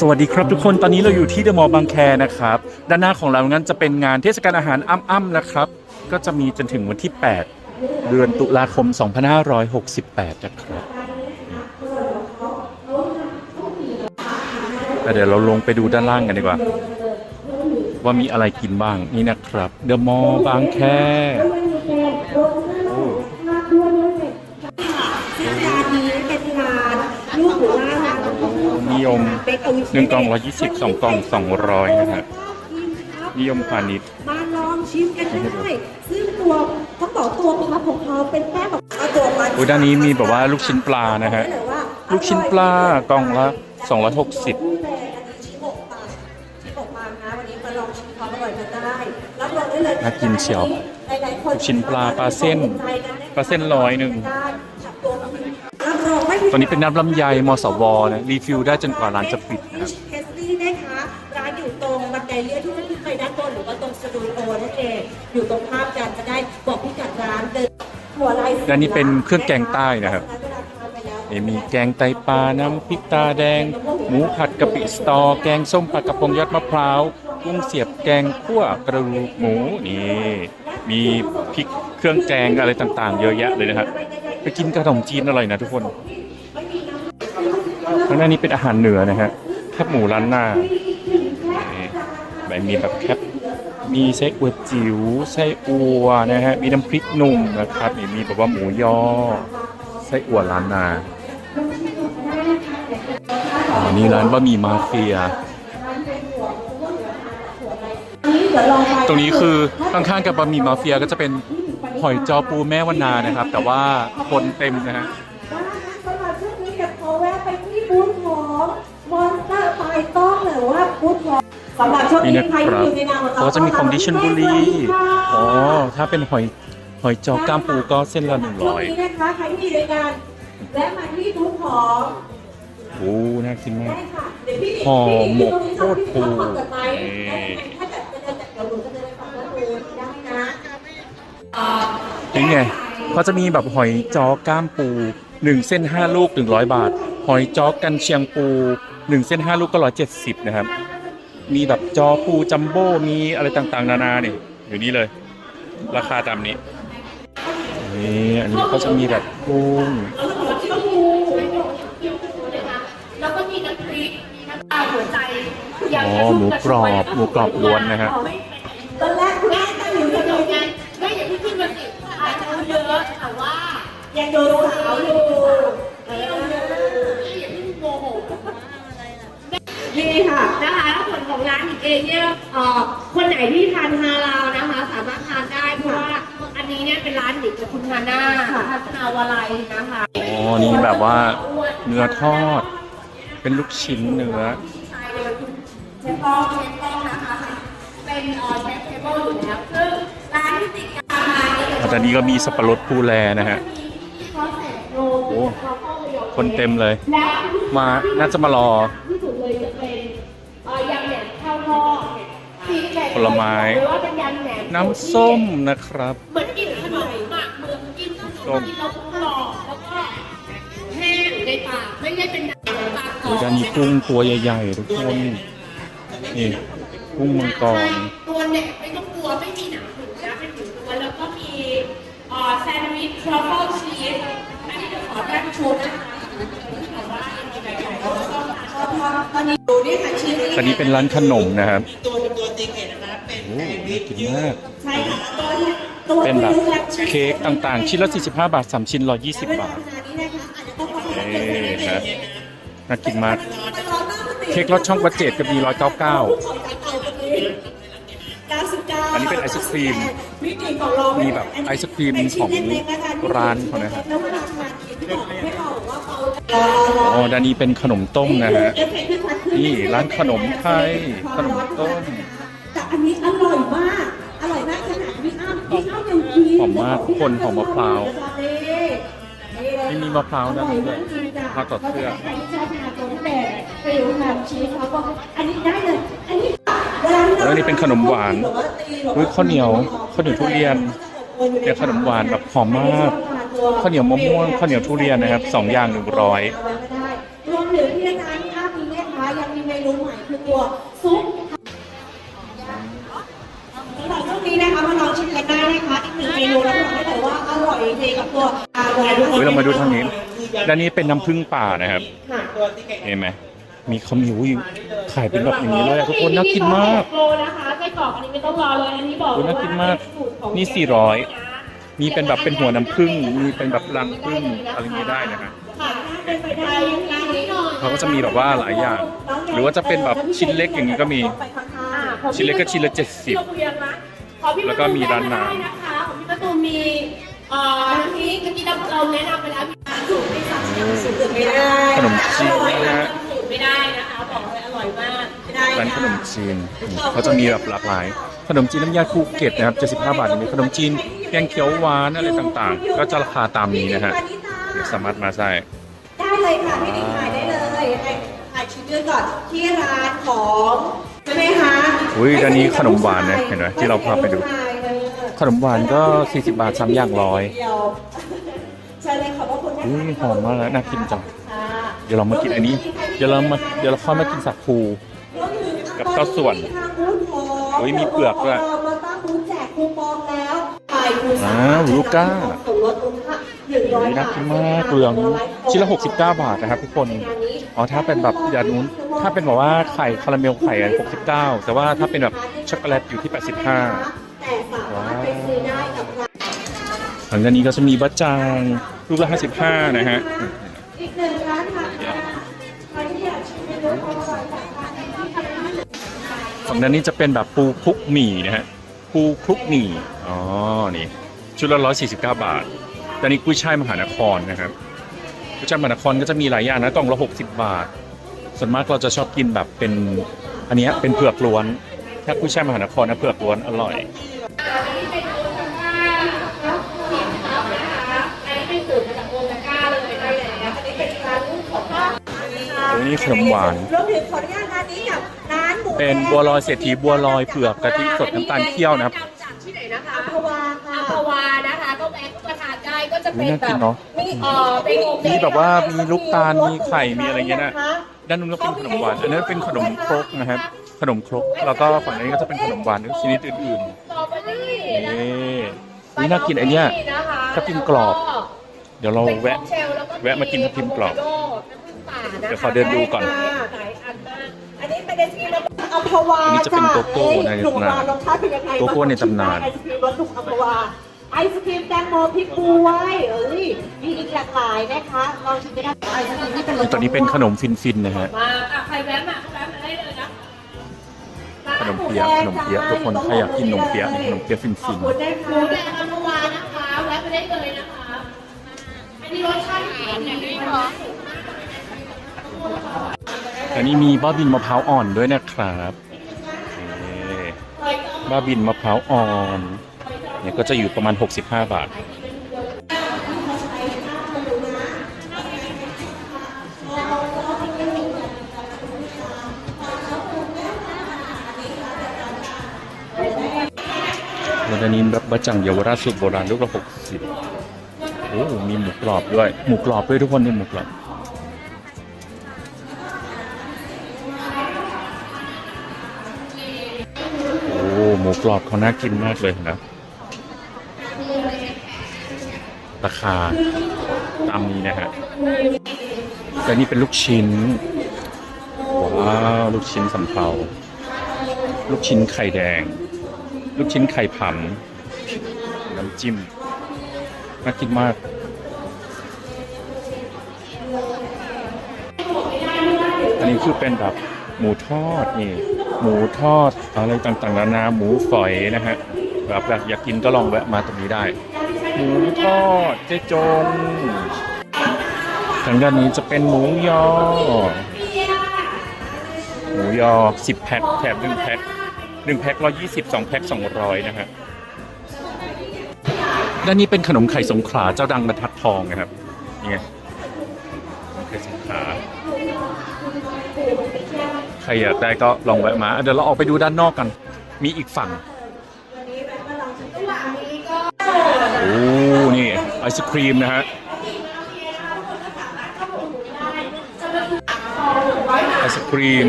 สวัสดีครับทุกคนตอนนี้เราอยู่ที่เดอะมอลล์บางแคนะครับ ด้านหน้าของเรางั้นจะเป็นงานเทศกาลอาหารอ้ำๆนะครับ ก็จะมีจนถึงวันที่ 8 เดือนตุลาคม 2568 นะครับแต่เดี๋ยวเราลงไปดูด้านล่างกันดีกว่า ว่ามีอะไรกินบ้างนี่นะครับเดอะมอลล์บางแค ยมเบเกอรี่หนึ่งกล่อง120สองกล่อง200นะฮะนิยมพาณิชย์มาลองชิมกันได้ซึ่งตัวต้องบอกตัวพับของเขาเป็นแป้งแบบเอาตัวมันอุ้ยด้านนี้มีแบบว่าลูกชิ้นปลานะฮะได้เลยว่าลูกชิ้นปลากล่องละ260พูดเลยอันนี้ชิบอกปากชิบอกปากนะวันนี้มาลองชิมความอร่อยกันได้รับรองได้เลยน่ากินเชียวหลายๆคนลูกชิ้นปลาปลาเส้นปลาเส้นร้อยหนึ่ง ตอนนี้เป็นน้ำลำไยมสวนะรีฟิลได้จนกว่าร้านจะปิดนะครับเทสตี้นะคะร้านอยู่ตรงบันไดเลื่อนที่จะขึ้นไปด้านบนหรือว่าตรงสตูดิโอนั่นเองอยู่ตรงข้ามกันจะได้บอกพิกัดร้านเดินหัวลายและนี่เป็นเครื่องแกงใต้นะครับนี่มีแกงไตปลาน้ำพริกตาแดง หมูผัดกะปิสตอ แกงส้มปลากระพงยอดมะพร้าวกุ้งเสียบแกงคั่วกระดูกหมูนี่มีพริกเครื่องแกงอะไรต่างๆ เยอะแยะเลยนะครับไปกินขนมจีนอร่อยนะทุกคน ข้างหน้านี้เป็นอาหารเหนือนะฮะแคบหมูร้านหน้าแบบมีแบบแคบมีไส้อั่วจิ๋วไส้อัวนะฮะมีน้ำพริกหนุ่มนะครับมีแบบว่าหมูยอไส้อั่วร้านนาอันนี้ร้านบะหมี่มาเฟีย ตรงนี้คือข้างๆกับบะหมี่มาเฟียก็จะเป็นหอยจอปูแม่วันนานะครับ แต่ว่าคนเต็มนะฮะ สำหรับช่วงนี่นี้นะใครคที่รับอยู่ในนามของเขาจะมีของดิชนบุรีอ๋อถ้าเป็นหอยหอยจอก้ามปูก็เส้นละหนึ่งช่วงร้อยนี้นะคะใครที่อยู่ในงานแวะมาที่บูธของโอ้น่ากินมากได้ค่ะเดี๋ยวพี่ห่อหมกพี่โคตรปูพี่ขอจดหมายนี่ถ้าเกิดจะเดินจากเดี๋ยวหนูจะเดินไปฝั่งนู้นได้นะนี่ไงเขาจะมีแบบหอยจอก้ามปูหนึ่งเส้นห้าลูกหนึ่งร้อยบาท หอยจอกันเชียงปูหนึ่งเส้นห้าลูกก็ร้อยเจ็ดสิบนะครับ มีแบบจอปูจัมโบ้มีอะไรต่างๆ นานาเนี่ยอยู่นี่เลย ราคาตามนี้นี่อันนี้ก็จะมีแบบกุ้งแล้วก็มีน้ำพริกมีน้ำตาหัวใจอยากอ๋อจะหมูกรอบหมูกรอบล้วนนะฮะตอนแรกแม่จะอยู่จะจะดูดูไงไม่อย่าเพิ่งขึ้นมาสิอายุเยอะแต่ว่ายังดูสาวอยู่เออายุอเยอะอย่าเพิ่งโมโหนี่ค่ะนะคะ ส่วนของร้านเองเนี่ยเอ่อคนไหนที่ทานฮาลาลนะคะ สามารถทานได้เพราะว่าอันนี้เนี่ยเป็นร้านหนิกกับคุณฮาน่าทัศนาวลัยนะคะอ๋อนี่แบบว่าเนื้อทอด เป็นลูกชิ้นเนื้อใช่เลยคุณเชฟป้องเชฟป้องนะคะเป็นเอ่อเชฟเทเบิลอยู่แล้วซึ่งร้านที่ติดกันมาเนี่ยอาจารย์นี้ก็มีสับปะรดภูแลนะฮะโอ้คนเต็มเลย มาน่าจะมารอ ลไม้หรือว่าเป็นยำแหนมน้ำส้มนะครับเหมือนกินขนมอะเหมือนกินขนส้มมกินแล้วกรอบแล้วก็แห้งในปากไม่ได้เป็นหนังปากกรโอ้อยบจานนี้กุ้งตัวใหญ่ๆทุกคนนี่กุ้งมังกใช่รตัวแหนมไม่ต้องกลัวไม่มีหนังถึงนะเป็นถึงตัวแล้วก็มีเอ่อแซนด์วิชทรัฟเฟิลชีสอันนี้เดี๋ยวขอแป้งชุดนะคะแต่ว่าอันนี้ใหญ่ๆแล้วก็ตอนนี้ดูนี่ค่ะชิ้นนี้อันนี้เป็นร้านขนมนะครับ ตัว ไก่วิน่าทกินมากใช่ค่ะตัวนี้ตัวเป็นแบบนี้และชิ้นเค้กต่างๆ ชิ้นละ 45 บาท 3 ชิ้น 120เวบาลาทขนาดนี้นะคะอาจจะต้องขอนี่ครับน่ากินมากมันร้อนมากคุณเค้กรสช่องวัดเจดก็มี199ของจากเก่าตรงนี้99 อันนี้เป็นไอศครีมวิกฤตของเรามีแบบไอศครีมของร้านเขานะครับแล้วเวลาทานกินที่บอกให้เราว่าเขาอ๋อด้านนี้เป็นขนมต้มนะฮะ นี่ร้านขนมไทย ขนมต้มแต่ อันนี้อร่อยมาก อร่อยมากขนาดพี่อ้ำพี่อ้ำยังกินหอมมากทุกคนหอมมะพร้าวนี่ไม่มีมะพร้าวนะอร่อยด้วมายกจริงจ้ะมะกอกเสื้อใครที่ชอบทานตัวที่แบบฟิวแบบชีสเขาก็อันนี้ได้เลย อันนี้เวลาที่เออนี่เป็นขนมหวานอุ๊ยข้าวเหนียวข้าวเหนียวทุเรียนเนี่ยขนมหวานแบบหอมมากข้าวเหนียวมะม่วงข้าวเหนียวทุเรียนนะครับสองอย่างหนึ่งร้อยรวมถึงที่ร้านที่อ้ามีแม่ค้ายังมีเมนูใหม่คือตัวซุป สำหรับช่วงนี้นะคะมาลองชิมกันได้นะคะอีกหนึ่งเมนูรับรองได้เลยว่าอร่อยจริงๆกับตัวอาไวทุกคนเฮ้ยเรามาดูทางนี้ ด้านนี้เป็นน้ำผึ้งป่านะครับ ค่ะตัวติ๊กเก็ตเห็นไหม มีเขามีอุ้ยขายเป็นแบบอย่างนี้เลยอะทุกคนน่ากินมาก โลนะคะไส้กรอกอันนี้ไม่ต้องรอเลยอันนี้บอกโอ้น่ากินมากนี่400 มีเป็นแบบเป็นหัวน้ำผึ้ง มีเป็นแบบรังผึ้งอะไรอย่างนี้ได้นะฮะค่ะเป็นไปได้ร้านนี้หน่อยเขาก็จะมีแบบว่าหลายอย่าง หรือว่าจะเป็นแบบชิ้นเล็กอย่างนี้ก็มี ไป ชิ้นเล็กก็ชิ้นละพี่70โรงเรียนนะขอพี่แล้วก็มีร้านน้ำได้นะคะของพี่ประตูมีเอ่อน้ำพริกเมื่อกี้เราเราแนะนำไปแล้วมีสูตรไม่ซ้ำสูตรอื่นไม่ได้ขนมจีนนะฮะสูตรไม่ได้นะคะบอกเลยอร่อยมากไม่ได้ร้านขนมจีนเขาจะมีแบบหลากหลาย ขนมจีนน้ำยาภูเก็ตนะครับ75บาทมีขนมจีนแกงเขียวหวานอะไรต่างๆ ก็จะราคาตามนี้นะฮะเดี๋ยวสามารถมาใส่ได้เลยค่ะพี่นิกขายได้เลยให้ถ่ายชิ้นเลือกก่อนที่ร้านของ ใช่ไหมคะอุ้ยด้านนี้ขนมหวานนะเห็นไหมที่เราพาไปดู ขนมหวานก็ 40 บาท3อย่างร้อยเดียวเชิญเลยขอบพระคุณนะคะอุ้ยหอมมากแล้วน่ากินจังค่ะเดี๋ยวเรามากินอันนี้ เดี๋ยวเรามาเดี๋ยวเราค่อยมากินสักคูกับข้าวสวยอุ๊ยมีเปลือกด้วยเราตั้งบูธแจกคูปองแล้วไปคูสาอ้าวลูก้าส่วนลดมูลค่าห นี่น่าบาทกินมากเหลืองชิ้นละ69 บาทนะครับทุกคนอ๋อถ้าเป็นแบบอย่างนู้นถ้าเป็นแบบว่าไข่คาราเมลไข่อะ69 แต่ว่าถ้าเป็นแบบช็อกโกแลตอยู่ที่ 85แต่สามารถไปซื้อได้กับร้าหลังจากนี้ก็จะมีบะจางลูกละ55 นะฮะอีกหนึ่งร้านค่ะใครที่อยากชิมเมนูอร่อยจากร้านนี้ค่ะฝั่งด้านนี้จะเป็นแบบปูคลุกหมี่นะฮะปูคลุกหมี่อ๋อนี่ชุดละ149 บาท ด้านนี้กุ้ยช่ายมหานครนะครับกุ้ยช่ายมหานครก็จะมีหลายอย่างนะกล่องละ60 บาท ส่วนมากเราจะชอบกินแบบเป็นอันเนี้ยเป็นเผือกล้วน ถ้ากุ้ยช่ายมหานครนะเผือกล้วนอร่อยอันนี้เป็นสูตรมาจากโอซาก้าเลยได้แล้วอันนี้เป็นร้านของพ่อโอ้ยนี่ขนมหวานรวมถึงขออนุญาตร้านนี้กับร้านหมูเป็นบัวลอยเศรษฐีบัวลอยเผือกกะทิสดน้ำตาลเคี่ยวนะครับ จะอุ๊เป็ยนน่าแบกินบเนาะเอ่อเป็นมีแบบว่ามีลูกตาลมีไข่มีอะไรเงี้ยนะด้านนู้นก็เป็นขนมหวานอันนั้นเป็นขนมครกนะครับขนมครกแล้วก็ฝั่งนี้ก็จะเป็นขนมหวานชนิดอื่นสตรอเบอรี่ๆนะนี่นี่น่ากินไอเนี้ยนะคะทับทิมกรอบ เดี๋ยวเราเป็นแวะค็อกเทลแล้วก็แวะมากินทับทิมกรอบโน้ำผึ้งป่านะคะเดี๋ยวขอเดินดูก่อนหลายอันมากอันนี้เป็นไอศครีมอัมพวาอันนี้จะเป็นโกโก้ในหนุ่มตำนานวารสชาติเป็นยังไงโกโก้ในตำนานไอศครีมรสหนุ่มอัมพวา ไอศครีมแตงโมพริกบวยเอ้ยมีอีกหลากหลายนะคะลองชิมได้ไอศครีมที่เป็นรสตอนนี้เป็นขนมฟินๆนะฮะ มาอะใครแวะมาก็แวะมาได้เลยนะขนมเปี๊ยะขนมเปี๊ยะทุกคนใครอยากกินขนมเปี๊ยะขนมเปี๊ยะฟินขอบคุณนะหมูคะแดงอัมพวานะคะแวะไปได้เลยนะคะอันนี้รสชาติเหมือนอย่างนี้เหรอๆอันนี้มีบ้าบินมะพร้าวอ่อนด้วยนะครับนี่บ้าบินมะพร้าวอ่อน เนี่ยก็จะอยู่ประมาณ 65 บาทวันนี้แบบบะจังเยาวราชสูตรโบราณลูกละหกสิบโอ้มีหมูกรอบด้วย หมูกรอบด้วยทุกคนเนี่ยหมูกรอบโอ้หมูกรอบเขาน่ากินมากเลยนะ ราคาตามนี้นะฮะแต่นี่เป็นลูกชิ้นว้าวลูกชิ้นสำเภาลูกชิ้นไข่แดง ลูกชิ้นไข่ผำน้ำจิ้มน่ากินมากอันนี้คือเป็นแบบหมูทอดนี่ หมูทอดอะไรต่างๆนานาหมูฝอยนะฮะแบบอยากกินก็ลองแวะมาตรงนี้ได้ หมูทอดเจ๊จงทางด้านนี้จะเป็นหมูยอ หมูยอ10แพ็คแถม1แพ็ค1แพ็ค120 2แพ็ค200นะฮะด้านนี้เป็นขนมไข่สงขลาเจ้าดังบรรทัดทองนะครับนี่ไงขนมไข่สงขลาใครอยากได้ก็ลองแวะมาเดี๋ยวเราออกไปดูด้านนอกกัน มีอีกฝั่ง โอ้นี่ไอศครีมนะฮะไอศครีม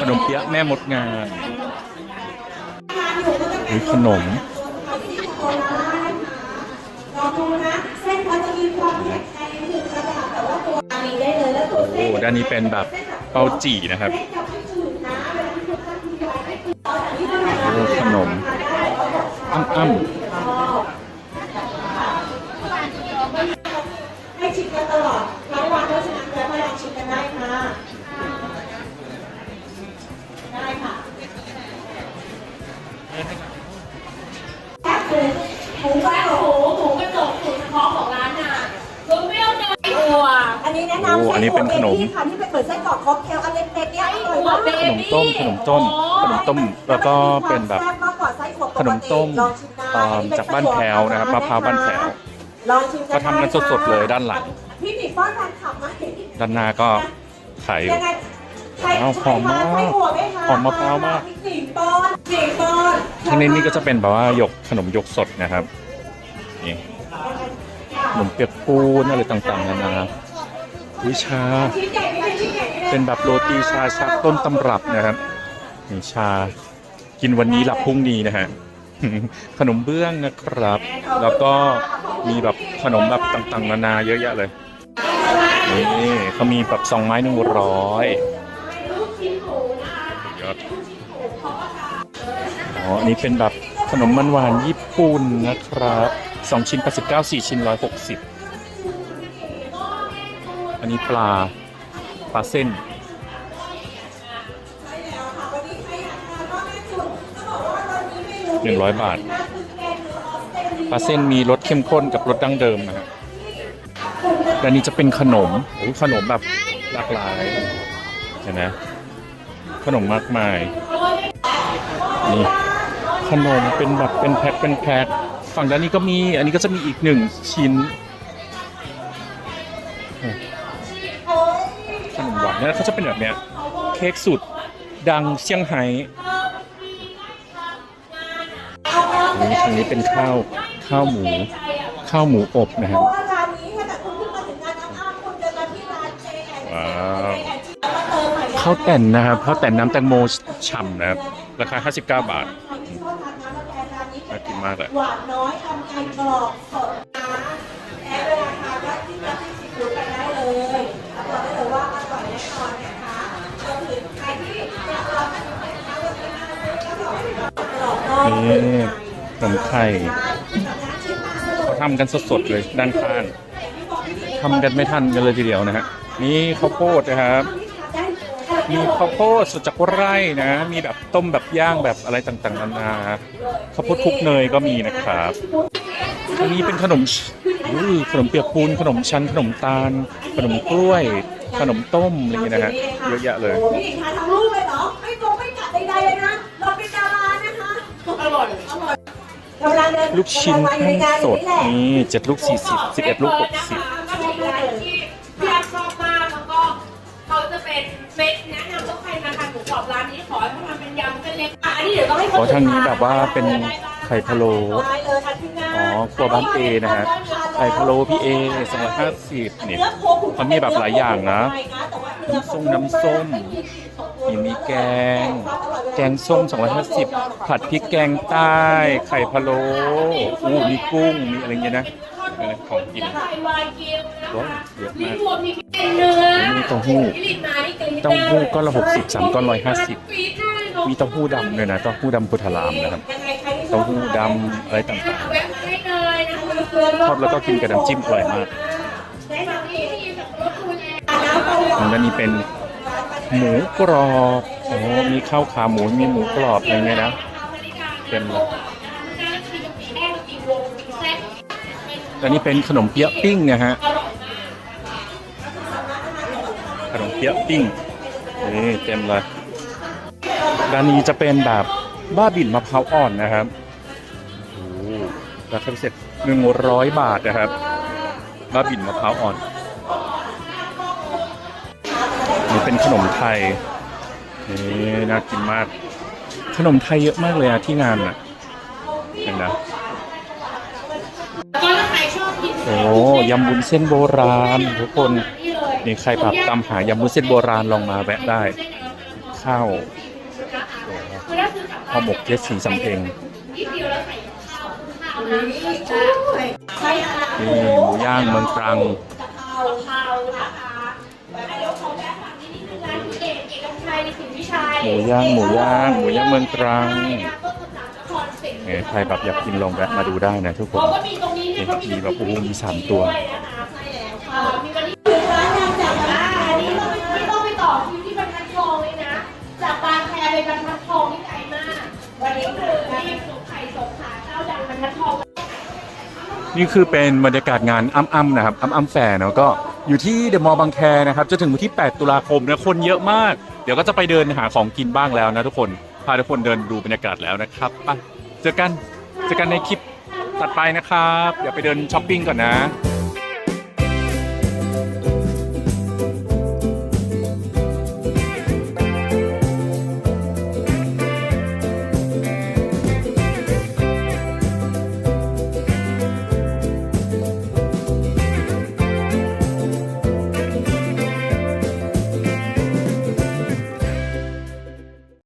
ขนมเปี๊ยะแม่มดงานทานอยู่ก็จะหรือขนมลองดูนะเส้นเขาจะมีความแข็งแรงหนึ่งระดับแต่ว่าตัวมีได้เลยแล้วตัวโอ้ด้านนี้เป็นแบบเปาจี่นะครับ นี่ก็โอ้ขนมอ้ำอ้ให้ชิมกันตลอดร้านวันเพราะฉะนั้นแล้วมาลองชิมกันได้ค่ะ ได้ค่ะแค่คือหมูแป้ามูกระจกสูตรเฉพาะของร้านน่ะคือไม่ต้องเนยอัว อั นนี้แนะนำโอ้อันนี้เป็นขนมไส้อั่วเบบี้ค่ะที่เป็นเหมือนไส้กรอกค็อกเทลอันเล็กๆเนี่ยอร่อยมากำขนมต้มขนมต้มขนมต้มแล้วก็เป็นแบบซ่มากกว่าไส้อั่วปกติขนมต้มลองชิมได้เอ่อจากบ้านแพรวนะครับมะพร้าวบ้านแพรวลองชิมก็ทำกันสดๆเลยด้านหลัง พี่หมีป้อนแฟนคลับมาเห็นด้านหน้าก็ขายอยู่ ยังไงใครอ้าวหอมมากไส้อั่วไหคะหอมมะพร้าวมาก หนิงป้อนหนิงป้อนทางนี้นี่ก็จะเป็นแบบว่าหยกขนมหยกสดนะครับนี่ขนมเปียกปูนอะไรต่างๆนานา วิชา เป็นแบบโรตีชาชักต้นตำรับนะครับนี่ชากินวันนี้หลับพรุ่งนี้นะฮะขนมเบื้องนะครับ แล้วก็มีแบบขนมแบบต่างๆนานาเยอะแยะเลยนี่เขามีแบบสองไม้หนึ่งร้อยยอดอ๋ออันนี้เป็นแบบขนมมันหวานญี่ปุ่นนะครับสองชิ้น89สี่ชิ้น160อัันนี้ปลาปลาเส้นหนึ่งร้อยบาท ปลาเส้นมีรสเข้มข้นกับรสดั้งเดิมนะครับและนี่จะเป็นขนมโอ้ยขนมแบบหลากหลายเห็นไหมขนมมากมาย นี่ ขนมเป็นแบบเป็นแพ็คเป็นแพ็คฝั่งด้านนี้ก็มี อันนี้ก็จะมีอีกหนึ่งชิ้น ขนมหวานเนี่ยเขาจะเป็นแบบเนี้ยเค้กสุดดังเซี่ยงไฮ้อันนี้ทางนี้เป็นข้าวข้าวหมู ข้าวหมูอบนะเพครับราะว่าร้านนี้ถ้าเกิดคุณขึ้นมาถึงงานน้ำอ้ามคุณเดินมาที่ร้านเจแอนว้าวแล้วมาเติมใหม่ได้ข้าวแต่นนะครับข้าวแต่นน้ำแตงโมฉ่ำนะครับ ราคา 59 บาทใครที่ชอบทานน้ำกาแฟร้านนี้น่ากินมากเลยหวานน้อยทำไก่กรอบ นี่ขนมไข่เขาทำกันสดๆเลยด้านข้างทำกันไม่ทันกันเลยทีเดียวนะฮะนี่ข้าวโพดนะครับ มีข้าวโพดสดจากไร่นะ มีแบบต้มแบบย่างแบบอะไรต่างๆนานาข้าวโพดคลุกเนยก็มีนะครับอันนี้เป็นขนมอุ้ยขนมเปียกปูนขนมชั้นขนมตาล ขนมกล้วย ขนมต้มอะไรอย่างเงี้ยนะฮะเยอะแยะเลยโอ้พี่หญิงทานทั้งลูกเลยเหรอไม่โกงไม่กัดใดๆเลยนะเราเป็ ลังเดินลูกชิ้นกำลังอยู่แห้ในงงานอสยู่ดนี่แหละนี่เจ็ดลูกสี่สิบสิบเอ็ดลูกหกสิบก็เป็นอะไรที่พี่อาชอบมากแล้วก็เขาจะเป็นเม็ดแนะนำว่าใครมาทานหมูกรอบร้านนี้ขอให้เขาทำเป็นยำเส้นเล็กอะอันนี้เดี๋ยวต้องให้อ๋อทางนี้แบบว่าเป็นไข่พะโล้ได้เลยค่ะที่งานอ๋อครัวบ้านเอนะฮะไข่พะโล้พี่เอสองร้อยห้าสิบนี่เนื้อโคขุนเขามีแบบหลายอย่างนะแต่ว่าเนื้อน้ำส้มน้ำส้ม มีมีแกง แกงส้ม 250 ผัดพริกแกงใต้ ไข่พะโล้อู้มีกุ้ง มีอะไรเงี้ยนะเออของกินไข่วายเกี๊ยวนะว้าวคะเยอะมีมากรวมมีแกงเนื้อมีเต้าหู้พี่ลินมานี่กรี๊ดเต้าหู้ก้อนละ60สามก้อน150กรี๊ดเลยเนอะมีเต้าหู้ดำด้วยนะเต้าหู้ดำโพุทธารามนะครับเต้าหู้ดำอะไรต่างแวะมาได้เลยนะคะๆทอดแล้วก็กินกับน้ำจิ้มอร่อยมากได้มาที่ที่จากรถคุณแอร์ทางด้านนี้เป็น หมูกรอบโอ้มีข้าวขาหมูมีหมูกรอบอะไรเงี้ยนะเต็มเลยอันนี้เป็นขนมเปี๊ยะปิ้งนะฮะขนมเปี๊ยะปิ้งนี่เต็มเลยด้านนี้จะเป็นแบบบ้าบิ่นมะพร้าวอ่อนนะครับโอ้ราคาพิเศษหนึ่งร้อยบาทนะครับบ้าบิ่นมะพร้าวอ่อน นี่เป็นขนมไทยนี่น่ากินมาก ขนมไทยเยอะมากเลยอะที่งานอะเห็นนะโอ้ยำบุญเส้นโบราณทุกคนนี่ใครแบบตามหายำมุ้นเส้นโบราณลองมาแวะได้ ข้าวห่อหมกเจ็ดสีสำเพ็งนี่หมูย่างเมืองตรัง กะเพรา ข้าวนะคะเดี๋ยวขอแวะฝั่งนี้นิดนึงร้านคุณเอก เอกชัยสินวิชัยหมูย่างหมูย่างหมูย่างเมืองตรังต้นตำรับนครศรีเนี่ยใครแบบอยากกินลองแวะมาดูได้นะทุกคเพนราะว่ามีตรงนี้เนี่ยเขามีแบบโอ้โหมีสามตัวด้วยนะคะใช่แล้วค่ะมีวันนี้คือร้านยำจากอ่าร้านอันนี้ต้องไปไม่ต้องไปต่อคิวที่บรรทัดทองเลยนะจากบางแคไปบรรทัดทองนี่ไกลมากวันนี้คือที่สุขไข่สงขลาเจ้าดังบรรทัดทองนี่คือเป็นบรรยากาศงานอ้ำๆนะครับอ้ำๆแฟร์เนาะก็ อยู่ที่เดอะมอลล์บางแคนะครับจะถึงวันที่ 8 ตุลาคมนะคนเยอะมาก เดี๋ยวก็จะไปเดินหาของกินบ้างแล้วนะทุกคน พาทุกคนเดินดูบรรยากาศแล้วนะครับไปเจอกันเจอกันในคลิปตัดไปนะครับ เดี๋ยวไปเดินช้อปปิ้งก่อนนะ